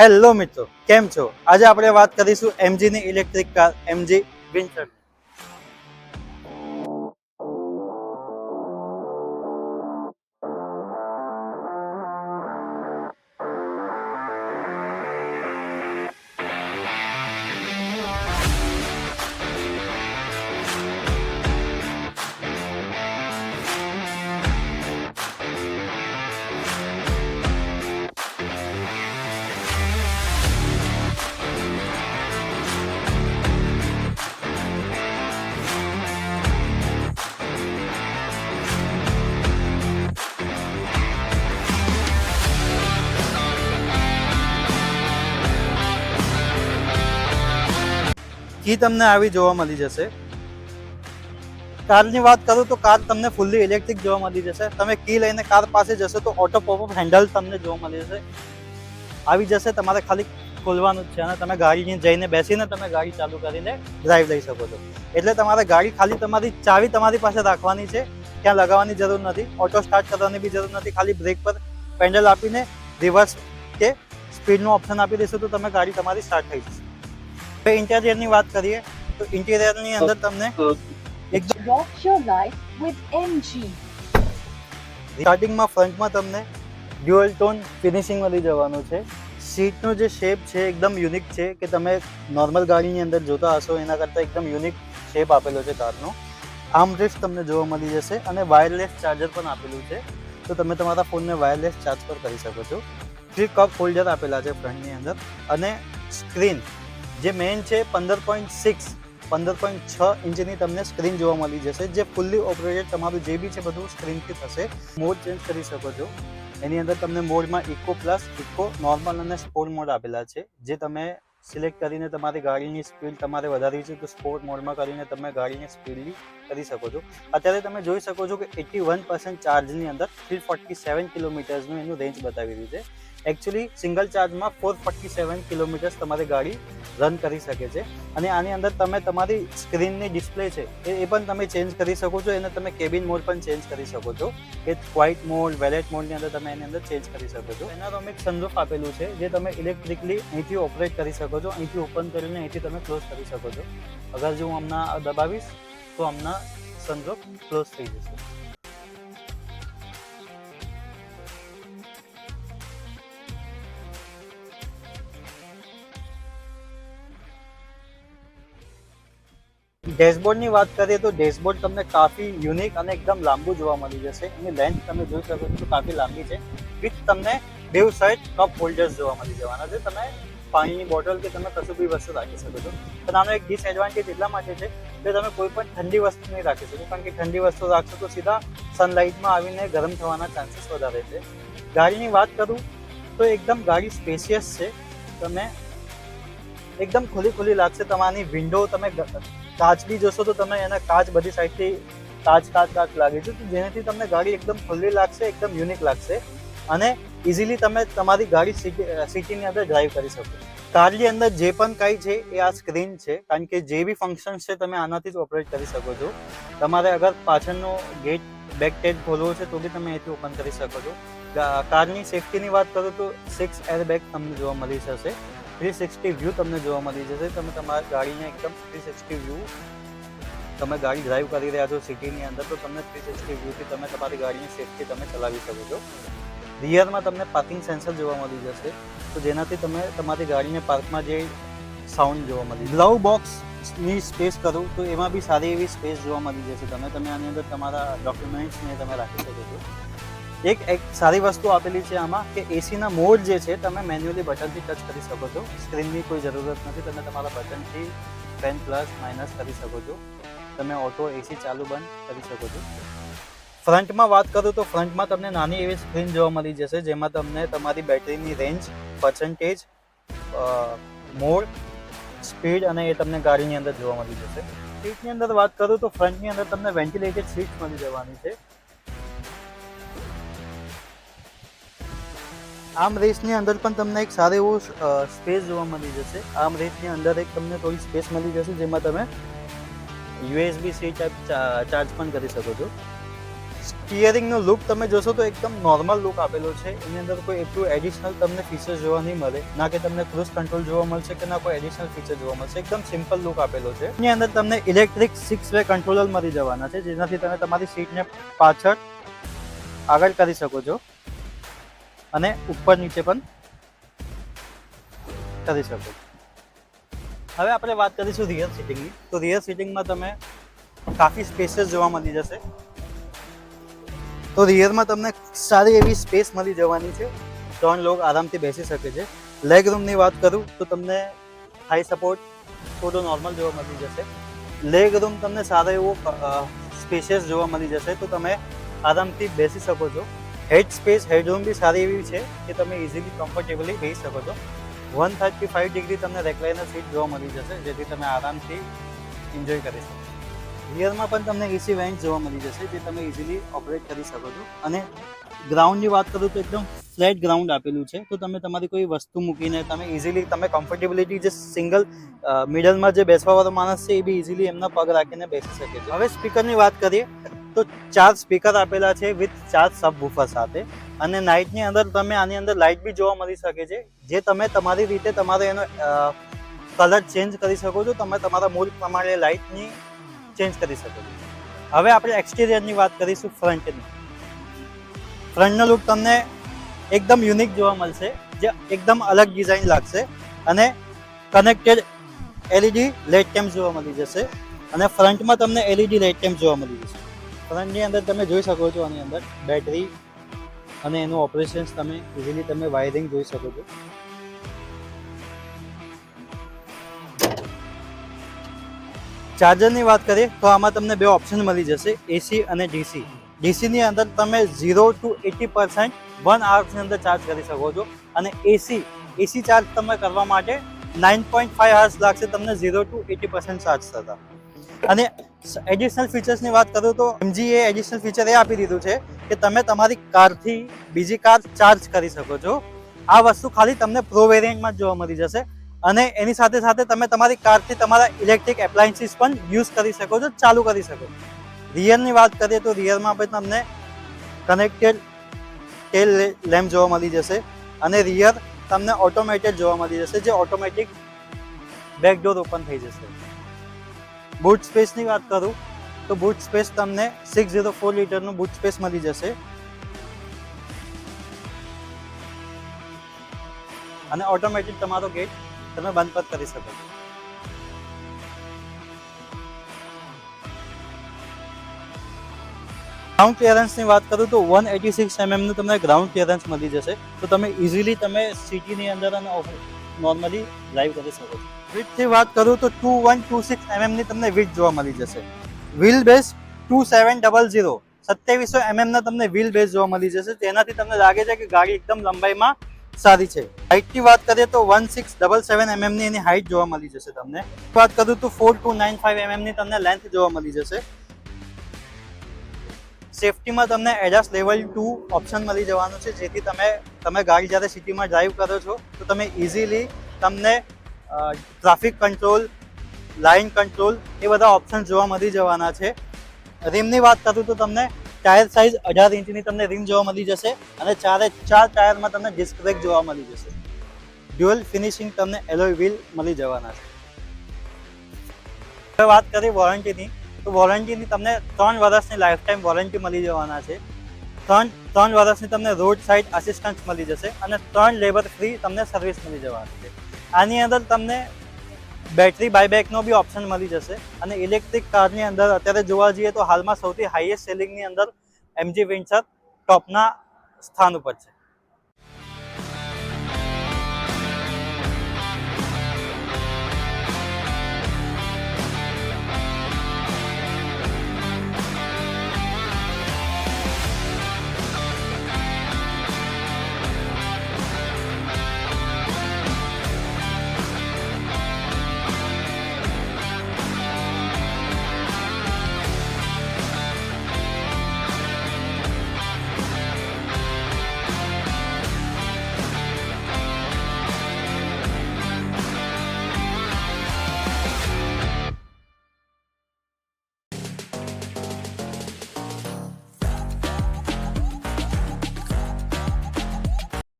Hello મિત્રો કેમ છો? આજે આપણે વાત કરીશું એમજીની ઇલેક્ટ્રિક કાર એમજી વિન્ટર કી તમને આવી જોવા મળી જશે. કારની વાત કરું તો કાર તમને ફૂલ્લી ઇલેક્ટ્રિક જોવા મળી જશે. તમે કી લઈને કાર પાસે જશો તો ઓટો પોપ હેન્ડલ તમને જોવા મળી જશે. આવી જશે, તમારે ખાલી ખોલવાનું જ છે અને તમે ગાડીની જઈને બેસીને તમે ગાડી ચાલુ કરીને ડ્રાઈવ લઈ શકો છો. એટલે તમારે ગાડી ખાલી તમારી ચાવી તમારી પાસે રાખવાની છે. ક્યાં લગાવવાની જરૂર નથી. ઓટો સ્ટાર્ટ કરવાની બી જરૂર નથી. ખાલી બ્રેક પર પેન્ડલ આપીને રિવર્સ કે સ્પીડનું ઓપ્શન આપી દેશો તો તમે ગાડી તમારી સ્ટાર્ટ થઈ જશે. હવે ઇન્ટિરિયરની વાત કરીએ તો ઇન્ટિરિયરની અંદર તમને એકદમ Rock your life with MG. સ્ટાર્ટિંગમાં ફ્રન્ટમાં તમને ડ્યુઅલ ટોન ફિનિશિંગ મળી જવાનું છે. સીટનો જે શેપ છે એકદમ યુનિક છે કે તમે નોર્મલ ગાડીની અંદર જોતા હશો એના કરતાં એકદમ યુનિક શેપ આપેલો છે કારનો આર્મ રેસ્ટ તમને જોવા મળી જશે અને વાયરલેસ ચાર્જર પણ આપેલું છે. તો તમે તમારા ફોનને વાયરલેસ ચાર્જ પર કરી શકો છો. થ્રી કપ હોલ્ડર આપેલા છે ફ્રન્ટની અંદર. અને સ્ક્રીન જે મેઇન છે પંદર પોઈન્ટ સિક્સ પંદર પોઈન્ટ છ ઇંચની તમને સ્ક્રીન જોવા મળી જશે. જે ફૂલ્લી ઓપરેટેડ તમારું જે બી છે બધું સ્ક્રીનથી થશે. મોડ ચેન્જ કરી શકો છો. એની અંદર તમને મોડમાં ઇકો પ્લસ ઇકો નોર્મલ અને સ્પોર્ટ મોડ આપેલા છે. જે તમે સિલેક્ટ કરીને તમારી ગાડીની સ્પીડ તમારે વધારવી છે, તો સ્પોર્ટ મોડમાં કરીને તમે ગાડીની સ્પીડની કરી શકો છો. અત્યારે તમે જોઈ શકો છો કે એટી વન પર્સન્ટ ચાર્જની અંદર થ્રી ફોર્ટી સેવન કિલોમીટર્સનું એનું રેન્જ બતાવી રહ્યું છે. એકચ્યુઅલી સિંગલ ચાર્જમાં ફોર ફોર્ટી સેવન કિલોમીટર્સ તમારી ગાડી રન કરી શકે છે. અને આની અંદર તમે તમારી સ્ક્રીનની ડિસ્પ્લે છે, એ પણ તમે ચેન્જ કરી શકો છો. એને તમે કેબિન મોડ પણ ચેન્જ કરી શકો છો. કે ક્વાઇટ મોડ વેલેટ મોડની અંદર તમે એની અંદર ચેન્જ કરી શકો છો. એનારોમિક સનરૂફ આપેલું છે, જે તમે ઇલેક્ટ્રિકલી અહીંથી ઓપરેટ કરી શકો છો. અહીંથી ઓપન કરીને અહીંથી તમે ક્લોઝ કરી શકો છો. અગર જો હું હમણાં દબાવીશ, તો હમણાં સનરૂફ ક્લોઝ થઈ જશે. ડેશબોર્ડની વાત કરીએ તો ડેશબોર્ડ તમને કાફી યુનિક અને એકદમ લાંબુ જોવા મળી જશે. એની લેન્થ તમે જોઈ શકો છો, કાફી લાંબી છે. વિથ તમને બેવ સાઈડ કપ હોલ્ડર્સ જોવા મળી જવાના છે. તમે પાણીની બોટલ કે તમે કશું બી વસ્તુ રાખી શકો છો. પણ આનો એક ડિસએડવાન્ટેજ એટલા માટે છે કે તમે કોઈ પણ ઠંડી વસ્તુ નહીં રાખી શકો. કારણ કે ઠંડી વસ્તુ રાખશો તો સીધા સનલાઇટમાં આવીને ગરમ થવાના ચાન્સીસ વધારે છે. ગાડીની વાત કરું તો એકદમ ગાડી સ્પેશિયસ છે. તમે એકદમ ખુલ્લી ખુલ્લી લાગશે. તમારી વિન્ડો તમે કાચ બી જોશો તો તમે એના કાચ બધી સાઈડથી કાચ કાચ કાચ લાગે છે જેનાથી તમને ગાડી એકદમ ખુલ્લી લાગશે, એકદમ યુનિક લાગશે અને ઇઝીલી તમે તમારી ગાડી સિટી સિટીની અંદર ડ્રાઈવ કરી શકો. કારની અંદર જે પણ કાંઈ છે એ આ સ્ક્રીન છે, કારણ કે જે બી ફંક્શન છે તમે આનાથી જ ઓપરેટ કરી શકો છો. તમારે અગર પાછળનો ગેટ બેક ટેડ ખોલવો છે તો બી તમે અહીંથી ઓપન કરી શકો છો. કારની સેફટીની વાત કરું તો સિક્સ એર બેગ તમને જોવા મળી જશે. થ્રી સિક્સટી વ્યૂ તમને જોવા મળી જશે. તમે તમારી ગાડીને એકદમ થ્રી સિક્સટી વ્યૂ તમે ગાડી ડ્રાઈવ કરી રહ્યા છો સિટીની અંદર, તો તમને થ્રી સિક્સટી વ્યૂથી તમે તમારી ગાડીની સેફટી તમે ચલાવી શકો છો. રિયરમાં તમને પાર્કિંગ સેન્સર જોવા મળી જશે, તો જેનાથી તમે તમારી ગાડીને પાર્કમાં જે સાઉન્ડ જોવા મળી ગ્લવ બોક્સની સ્પેસ કરું, તો એમાં બી સારી એવી સ્પેસ જોવા મળી જશે. તમે તમે આની અંદર તમારા ડોક્યુમેન્ટ્સને તમે રાખી શકો છો. એક એક સારી વસ્તુ આપેલી છે આમાં કે એસીના મોડ જે છે, તમે મેન્યુઅલી બટનથી ટચ કરી શકો છો. સ્ક્રીનની કોઈ જરૂરત નથી, તમે તમારા બટનથી પેન પ્લસ માઇનસ કરી શકો છો. તમે ઓટો એસી ચાલુ બંધ કરી શકો છો. ફ્રન્ટમાં વાત કરું તો ફ્રન્ટમાં તમને નાની એવી સ્ક્રીન જોવા મળી જશે, જેમાં તમને તમારી બેટરીની રેન્જ પર્સન્ટેજ મોડ સ્પીડ અને એ તમને ગાડીની અંદર જોવા મળી જશે. સીટની અંદર વાત કરું તો ફ્રન્ટની અંદર તમને વેન્ટિલેટેડ સીટ મળી જવાની છે. આમ રેસની અંદર પણ તમને એક સારો એવો સ્પેસ જોવા મળી જશે. આમ રેસની અંદર એક તમને થોડી સ્પેસ મળી જશે જેમાં તમે યુએસબી સી ચાર્જ પણ કરી શકો છો. સ્ટિયરિંગનો લુક તમે જોશો તો એકદમ નોર્મલ લુક આપેલો છે. એની અંદર કોઈ એટલું એડિશનલ તમને ફીચર જોવા નહીં મળે. ના કે તમને ક્રુઝ કંટ્રોલ જોવા મળશે કે ના કોઈ એડિશનલ ફીચર જોવા મળશે. એકદમ સિમ્પલ લુક આપેલો છે. એની અંદર તમને ઇલેક્ટ્રિક સિક્સ વે કંટ્રોલર મળી જવાના છે, જેનાથી તમે તમારી સીટને પાછળ આગળ કરી શકો છો. અને ઉપર નીચે પણ કરી શકો. હવે આપણે વાત કરીશું રિયર સીટિંગની તો રિયર સીટિંગમાં તમે કાફી સ્પેસિયસ જોવા મળી જશે. તો રિયરમાં તમને સારી એવી સ્પેસ મળી જવાની છે. ત્રણ લોક આરામથી બેસી શકે છે. લેગ રૂમની વાત કરું તો તમને હાઈ સપોર્ટ થોડો નોર્મલ જોવા મળી જશે. લેગ રૂમ તમને સારો એવો સ્પેસીસ જોવા મળી જશે. તો તમે આરામથી બેસી શકો છો. હેડ સ્પેસ હેડરૂમ બી સારી એવી છે કે તમે ઇઝીલી કમ્ફર્ટેબલી બેસી શકો છો. વન થર્ટી ફાઇવ ડિગ્રી તમને રેકલાઇનર સીટ જોવા મળી જશે, જેથી તમે આરામથી એન્જોય કરી શકો. રિયરમાં પણ તમને એસી વેન્ટ જોવા મળી જશે, જે તમે ઇઝીલી ઓપરેટ કરી શકો છો. અને ગ્રાઉન્ડની વાત કરું તો એકદમ ફ્લેટ ગ્રાઉન્ડ આપેલું છે. તો તમે તમારી કોઈ વસ્તુ મૂકીને તમે ઇઝીલી તમે કમ્ફર્ટેબિલિટી જે સિંગલ મિડલમાં જે બેસવાવાળો માણસ છે, એ બી ઇઝીલી એમના પગ રાખીને બેસી શકે છે. હવે સ્પીકરની વાત કરીએ. તો ચાર સ્પીકર આપેલા છે વિથ ચાર સબ બુફર સાથે. અને નાઇટની અંદર તમે આની અંદર લાઇટ બી જોવા મળી શકે છે. જે તમે તમારી રીતે તમારે એનો કલર ચેન્જ કરી શકો છો. તમે તમારા મૂડ પ્રમાણે લાઇટની ચેન્જ કરી શકો છો. હવે આપણે એક્સટિરિયરની વાત કરીશું ફ્રન્ટની ફ્રન્ટનો લુક તમને એકદમ યુનિક જોવા મળશે, જે એકદમ અલગ ડિઝાઇન લાગશે અને કનેક્ટેડ એલઈડી લાઇટ કેમ્પ જોવા મળી જશે. અને ફ્રન્ટમાં તમને એલઈડી લાઇટ કેમ્પ જોવા મળી જશે. ફ્રન્ટની અંદર તમે જોઈ શકો છો આની અંદર બેટરી અને એનું ઓપરેશન્સ તમે ઇઝીલી તમે વાયરિંગ જોઈ શકો છો. ચાર્જરની વાત કરીએ તો આમાં તમને બે ઓપ્શન મળી જશે એસી અને ડીસી ડીસીની અંદર તમે zero two eighty percent one આવર્સની અંદર ચાર્જ કરી શકો છો અને એસી એસી ચાર્જ તમે કરવા માટે નાઇન પોઈન્ટ ફાઈવ આવર્સ લાગશે તમને zero two eighty percent charge થતા. અને એડિશનલ ફીચર્સની વાત કરું તો એમજીએ એડિશનલ ફીચર એ આપી દીધું છે કે તમે તમારી કારથી બીજી કાર ચાર્જ કરી શકો છો. આ વસ્તુ ખાલી તમને પ્રો વેરિયન્ટમાં જોવા મળી જશે અને એની સાથે સાથે તમે તમારી કારથી તમારા ઇલેક્ટ્રિક એપ્લાયન્સીસ પણ યુઝ કરી શકો છો, ચાલુ કરી શકો રિયરની વાત કરીએ તો રિયરમાં પણ તમને કનેક્ટેડ ટેલ લેમ્પ જોવા મળી જશે અને રિયર તમને ઓટોમેટેડ જોવા મળી જશે, જે ઓટોમેટિક બેકડોર ઓપન થઈ જશે. બૂટ સ્પેસની વાત કરું, તો બૂટ સ્પેસ તમને સિક્સ ઝીરો ફોર લીટરનું બૂટ સ્પેસ મળી જશે. અને ઓટોમેટિક તમારો ગેટ તમે બંધ પણ કરી શકો ગ્રાઉન્ડ ક્લિયરન્સની વાત કરું તો વન એટી સિક્સ એમએમનું તમને ગ્રાઉન્ડ ક્લિયરન્સ મળી જશે. તો તમે ઇઝીલી તમે સિટીની અંદર અને નોર્મલી ડ્રાઈવ કરી શકો છો. વિથની વાત કરું તો ટુ વન ટુ સિક્સ એમએમની તમને વીટ જોવા મળી જશે. Wheel base two seven double zero. સત્યાવીસો એમએમના તમને વ્હીલ બેઝ જોવા મળી જશે. તેનાથી તમને લાગે છે કે ગાડી એકદમ લંબાઈમાં સારી છે. હાઇટની વાત કરીએ તો વન સિક્સ ડબલ સેવન એમએમની એની હાઇટ જોવા મળી જશે તમને. વાત કરું તો ફોર ટુ નાઇન ફાઇવ એમએમની તમને લેન્થ જોવા મળી જશે. સેફટીમાં તમને એડાસ લેવલ ટુ ઓપ્શન મળી જવાનું છે. જેથી તમે તમે ગાડી જ્યારે સિટીમાં ડ્રાઈવ કરો છો, તો તમે ઇઝીલી તમને ટ્રાફિક કંટ્રોલ લાઇન કંટ્રોલ એ બધા ઓપ્શન જોવા મળી જવાના છે. રીમની વાત કરું તો તમને ટાયર સાઇઝ અઢાર ઇંચની તમને રીમ જોવા મળી જશે અને ચારે ચાર ટાયરમાં તમને ડિસ્ક બ્રેક જોવા મળી જશે. ડ્યુઅલ ફિનિશિંગ તમને એલોય વ્હીલ મળી જવાના છે. હવે વાત કરીએ વોરંટીની તો વોરંટીની તમને ત્રણ વર્ષની લાઈફ ટાઈમ વોરંટી મળી જવાના છે. ત્રણ ત્રણ વર્ષની તમને રોડ સાઇડ અસિસ્ટન્સ મળી જશે અને ત્રણ લેબર ફ્રી તમને સર્વિસ મળી જવાની છે. આની અંદર તમને બેટરી બાયબેકનો બી ઓપ્શન મળી જશે. અને ઇલેક્ટ્રિક કારની અંદર અત્યારે જોવા જઈએ તો હાલમાં સૌથી હાઈએસ્ટ સેલિંગની અંદર એમજી વિન્સર ટોપના સ્થાન ઉપર છે.